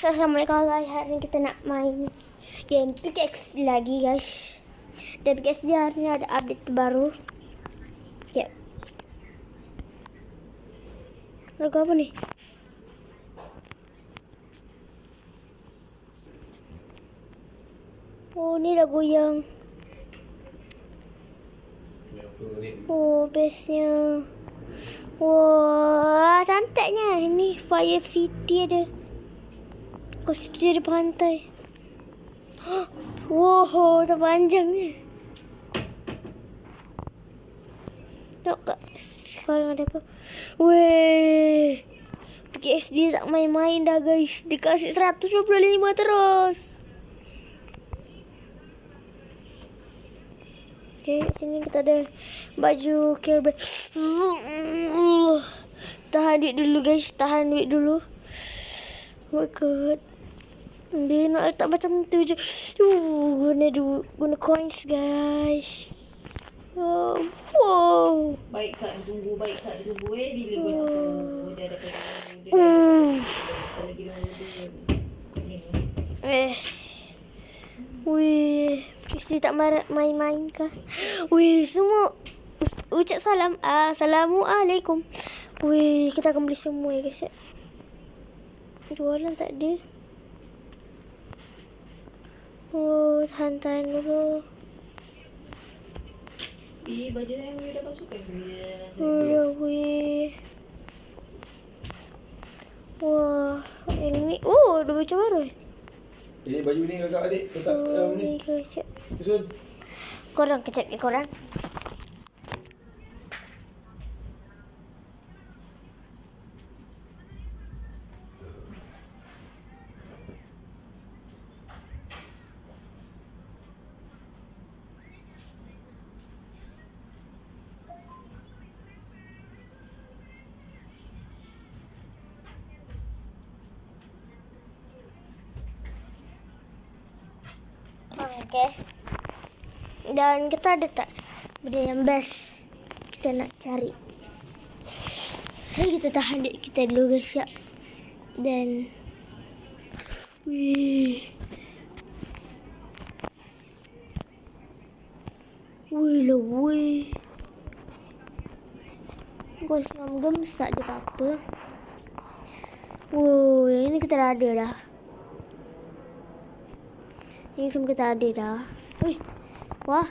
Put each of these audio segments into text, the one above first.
guys, Assalamualaikum guys. Hari ni kita nak main game PKX lagi guys. Dan PKX dia hari ni ada update terbaru. Sekejap Lagu apa ni? Oh ni lagu yang Oh bestnya Wah cantiknya. Ini Fire City ada Kau situ jadi pantai Wow terpanjangnya Tengok kat Sekarang ada apa Weh PKSD tak main-main dah guys Dikasih 125 terus Okay, sini kita ada baju Kirby. Tahan duit dulu guys, tahan duit dulu. Oh my god. Dia nak letak macam tu je. Uh, guna du, guna coins guys. Oh, wow. Baik kak tunggu, baik kak tunggu eh bila kau nak tunggu dia ada Uh. Ni. eh. Wih, Kisi tak marah main-main kah? Wih, semua ucap salam. Assalamualaikum. Wih, kita akan beli semua ya guys. ya. Jualan tak ada. Oh, tahan-tahan dulu. Eh baju yang you dah masuk kan dia. Oh. Wah, yang ni. Oh, ada baju baru. eh. Ini baju ni kakak adik letak dalam Sorry ni. ya. Susun. Korang kejap ni korang. Okay. Dan kita ada tak benda yang best kita nak cari. Hari kita tahan duit kita dulu guys ya. Dan Wih. Wih lah wih. Kau singam gems tak ada apa-apa. Wow, yang ini kita dah ada dah. Yang semua kita ada dah. Wih. Wah.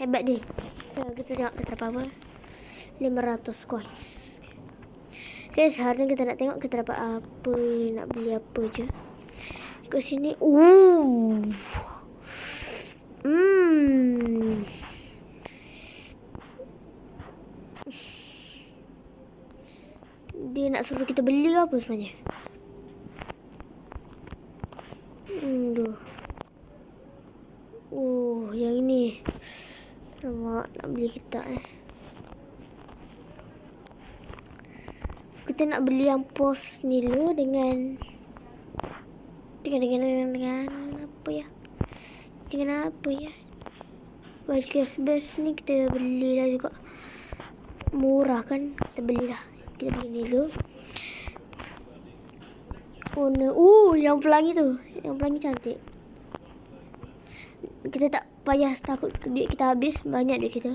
Hebat dia. So, kita tengok kita dapat apa. 500 coins. Okay, sekarang kita nak tengok kita dapat apa. Nak beli apa je. Ikut sini. Ooh. Hmm. Dia nak suruh kita beli ke apa sebenarnya? Tu. Oh, yang ini. Alamak, nak beli kita eh. Kita nak beli yang pos ni dulu dengan dengan dengan dengan, dengan apa ya? Dengan apa ya? Baju cashback ni kita beli dah juga. Murah kan? Kita beli dah. Kita beli dulu. Oh, uh, yang pelangi tu. Yang pelangi cantik. Kita tak payah takut duit kita habis. Banyak duit kita.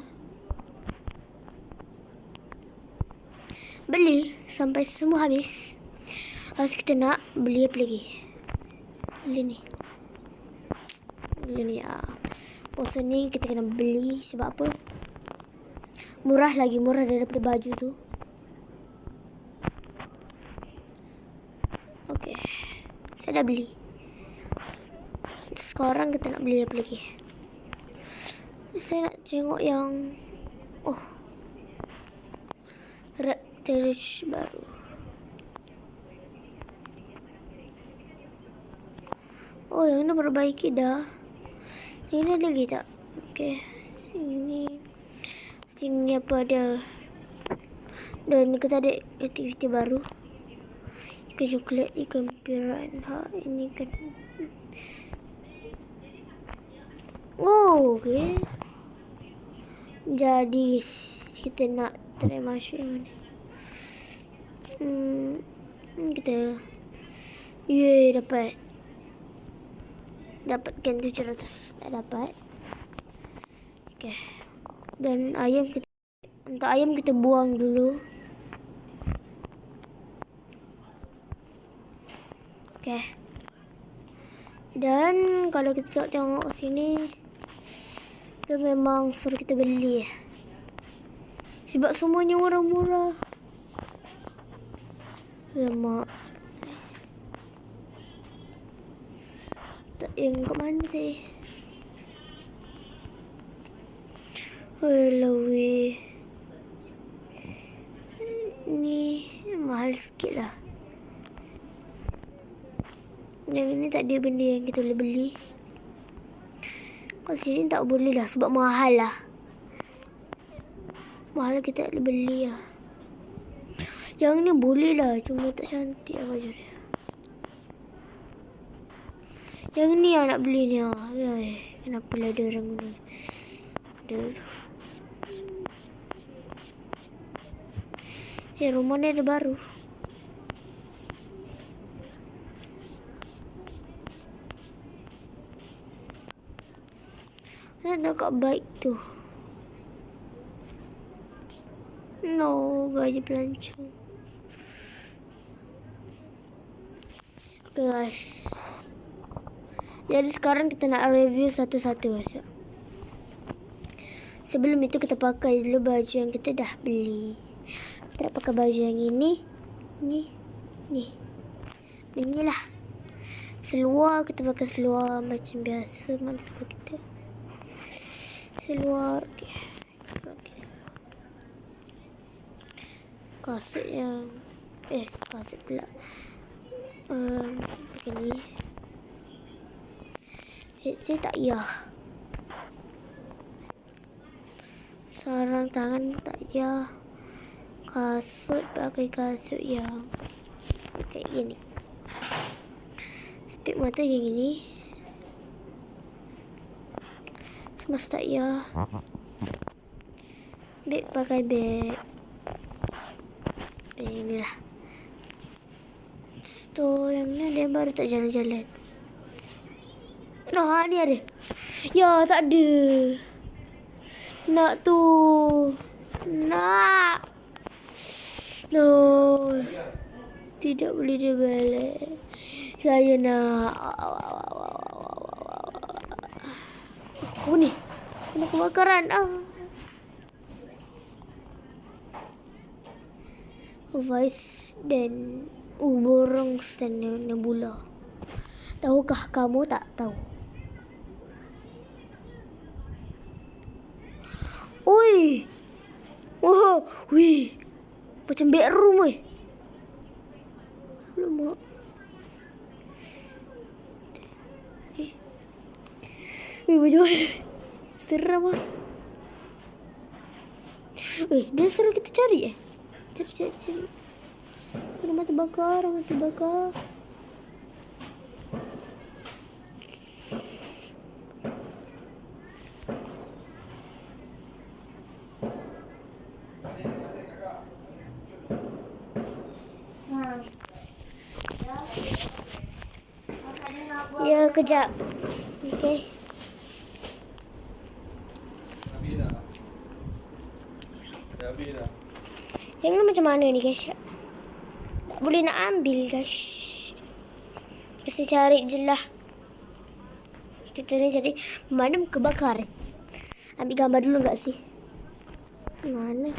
Beli sampai semua habis. Lepas kita nak beli apa lagi? Beli ni. Beli ni ya. Pose ni kita kena beli sebab apa? Murah lagi murah daripada baju tu. Okey. Saya dah beli. Sekarang kita nak beli apa lagi? Saya nak tengok yang oh. Raptorish baru. Oh, yang ni perbaiki dah. Ini lagi tak? Okey. Ini Ini apa ada Dan kita ada aktiviti baru Ikan coklat Ikan piranha Ini kan Oh okay Jadi Kita nak try masuk yang mana Hmm Kita Yeay, dapat. Dapatkan 700. Tak dapat. Okay. Dan ayam kita untuk ayam kita buang dulu. Okay. Dan kalau kita tengok sini dia memang suruh kita beli. Sebab semuanya murah-murah. Lemak. Tak yang kat mana tadi? Weh. Ni mahal sikit lah. Yang ini tak ada benda yang kita boleh beli. Kat sini tak boleh lah sebab mahal lah. Mahal kita tak boleh beli lah. Yang ni boleh lah cuma tak cantik lah baju dia. Yang ni yang nak beli ni lah. Ay, kenapa lah ada orang guna. Ada. Ya rumah ni ada baru. Nak kat baik tu. No, gaji pelancong. Guys. Jadi sekarang kita nak review satu-satu guys. Sebelum itu kita pakai dulu baju yang kita dah beli. Kita nak pakai baju yang ini. Ni. Ni. Inilah. Seluar kita pakai seluar macam biasa. Mana seluar kita? Pakai seluar. Kasut yang. Eh, kasut pula. Um, pakai ni. Headset tak ya. Sarang tangan tak ya. Kasut pakai kasut yang kayak gini. Spek mata yang ini. Tak ya. Beg pakai. Beg ni lah. Tu yang ni dia baru tak jalan-jalan. Nah, ni ada. Ya, tak ada. Nak tu. Nak. No. Tidak boleh dia balik. Saya nak. Apa ni? Kena kebakaran. Ah. Vice dan uh, borong stand nebula. Tahukah kamu tak tahu? Oi. Wah, wih. Macam bedroom weh. Lama. Wih, macam mana? Seram ah. Eh, dia suruh kita cari eh. Cari, cari, cari. Ada mata bakar, mata bakar. Ya, kejap. Okay, guys. Habis dah. Dah habis dah. Yang ni macam mana ni, guys? Tak boleh nak ambil, guys. Kita cari je lah. Kita ni jadi pemadam kebakaran. Ambil gambar dulu enggak sih? Mana?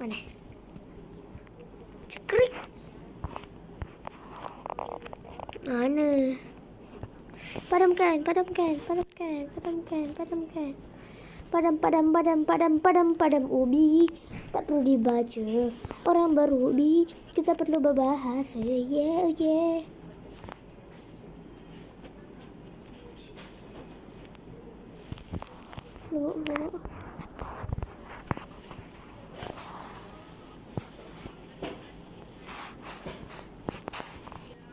Mana? Cekrik. Mana? Padamkan, padamkan, padamkan, padamkan, padamkan. Padam, padam, padam, padam, padam, padam ubi. Tak perlu dibaca. Orang baru ubi. Kita perlu berbahasa. Yeah, yeah. Bawa, bawa.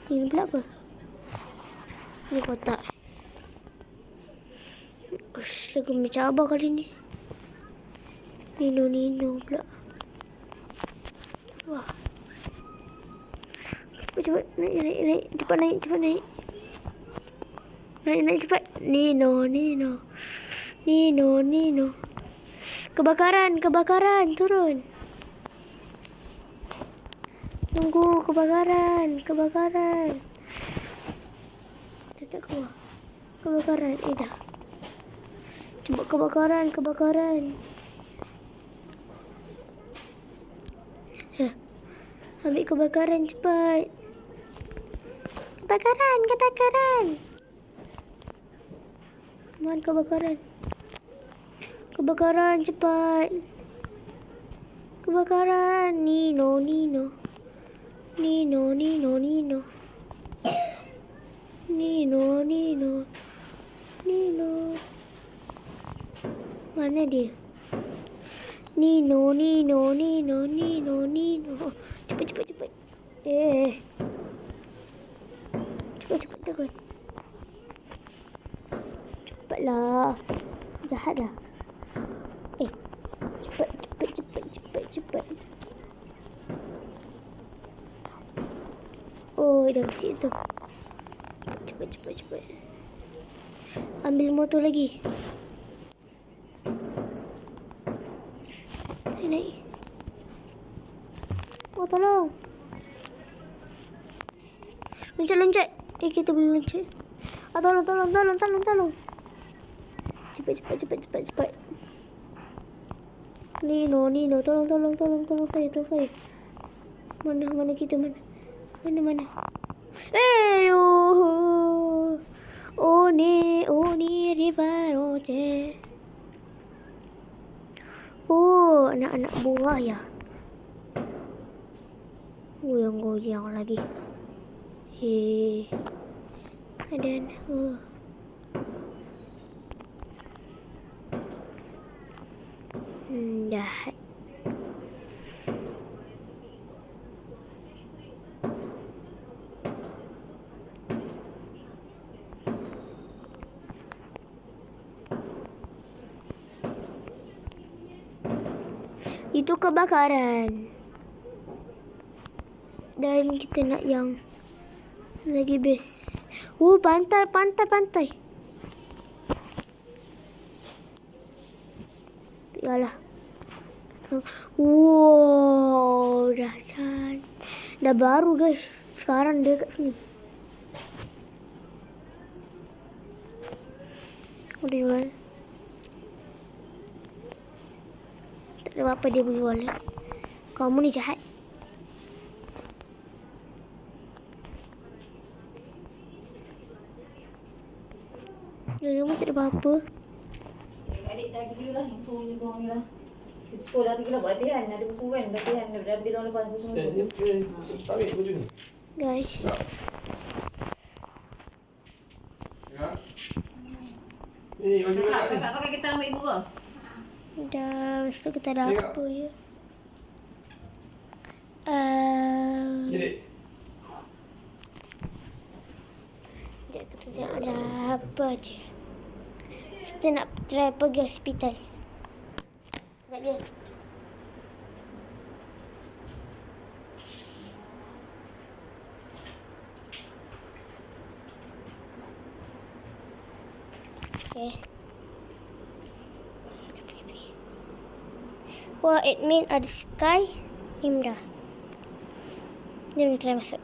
Ini pula apa? Ini kotak. Ush, lagu mencabar kali ni. Nino Nino pula. Wah. cepat naik naik naik cepat naik cepat naik. Naik naik cepat. Nino Nino. Nino Nino. Kebakaran kebakaran turun. Tunggu kebakaran kebakaran. Tetap keluar. Kebakaran. Eh dah. Kebakaran kebakaran. Heh. Ambil kebakaran cepat. Kebakaran, kebakaran. Mana kebakaran? Kebakaran cepat. Kebakaran. Nino. Nino, Nino, Nino. Nino, Nino. Nino. Mana dia? Nino, Nino, Nino, Nino, Nino. Cepat, cepat, cepat. Eh. Cepat, cepat, cepat. Cepatlah. Jahatlah. Eh. Cepat, cepat, cepat, cepat, cepat. Oh, dah kecil tu. Cepat, cepat, cepat. Ambil motor lagi. Naik. Oh, tolong. Loncat, loncat. Eh, kita boleh loncat. Ah, tolong, tolong, tolong, tolong, tolong. Cepat, cepat, cepat, cepat, cepat. Nino, Nino, tolong, tolong, tolong, tolong saya, tolong saya. Mana, mana kita, mana? Mana, mana? Eh, oh. Oh, ni, oh, ni, river, oh, cek. Oh, anak-anak buah ya. Goyang-goyang lagi. Eh. Ada anak. Oh. Hmm, jahat. Itu kebakaran. Dan kita nak yang lagi best. Oh, pantai, pantai, pantai. Yalah. Wow, dahsyat. Dah baru guys. Sekarang dia kat sini. Udah jual. Tak ada apa-apa dia berjual ya. Kamu ni jahat. Dia pun tak ada apa-apa. Adik dah pergi dulu lah info ni kau ni lah. Sekolah pergi lah buat latihan. Ada buku kan latihan. Dah habis tahun lepas tu semua Eh, tu. dia dia tarik baju ni. Guys. Ya. Ni baju Kakak, kakak pakai kereta nama ibu ke? Dah, lepas tu kita ada Ya. apa ya? Uh, Jadi, Sekejap kita tengok ada apa je. Kita nak try pergi hospital. Sekejap je. Okay. Wah, admin ada Sky, Imra. Jom try masuk.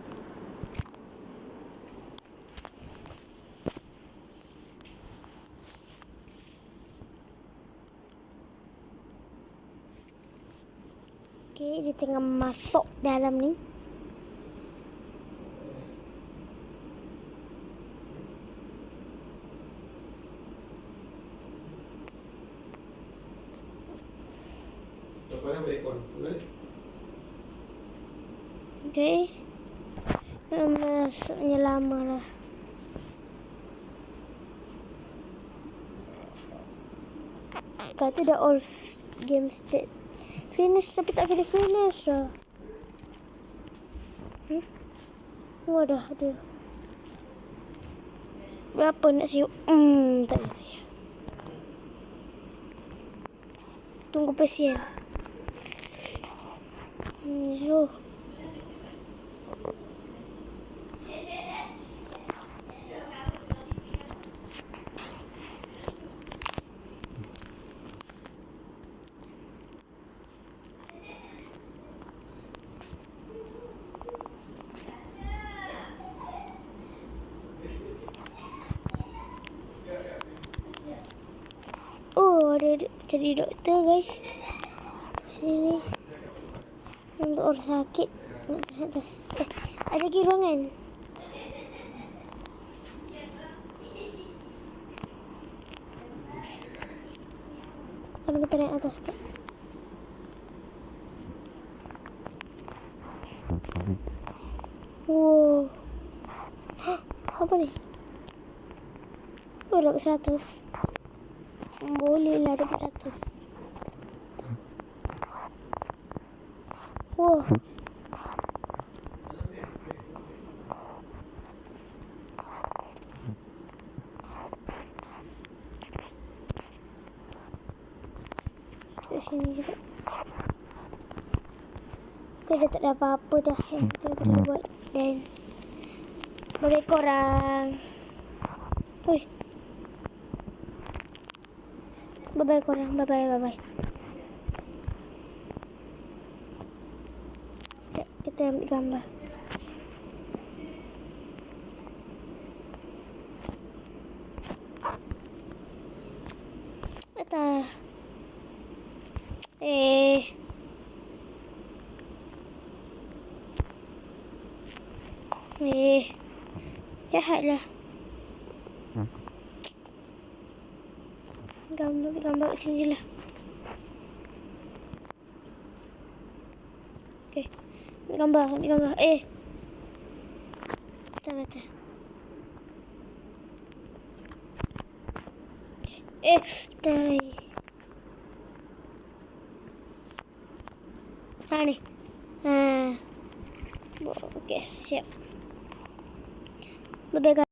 Okay, dia tengah masuk dalam ni. Lepas ni balik kon. Boleh? Okay. Um, Masuknya lama lah. Kata dah all game state. Finish tapi tak kena finish lah. Hmm? Oh dah ada. Berapa nak siup? Hmm, tak ada. Tunggu pasien. Hmm, oh. Jadi doktor guys. Sini. Untuk orang sakit. Nak cari atas. Eh, ada lagi ruangan. Kalau kita naik atas ke? Wow. Apa ni? Oh, dapat seratus. Boleh lah dapat seratus. Wah. Kat sini juga. Kita dah tak ada apa-apa dah yang kita kena buat. Dan bagi korang. Ui. Bye-bye korang. Bye-bye, bye-bye. Kita ambil gambar. Atas. Eh. Eh. Jahatlah. Gambar, gambar kat sini je lah. Okay. Ambil gambar, ambil gambar. Eh. Betul, betul. Eh, tai. Ha ni. Ha. Okey, siap. Bye-bye guys.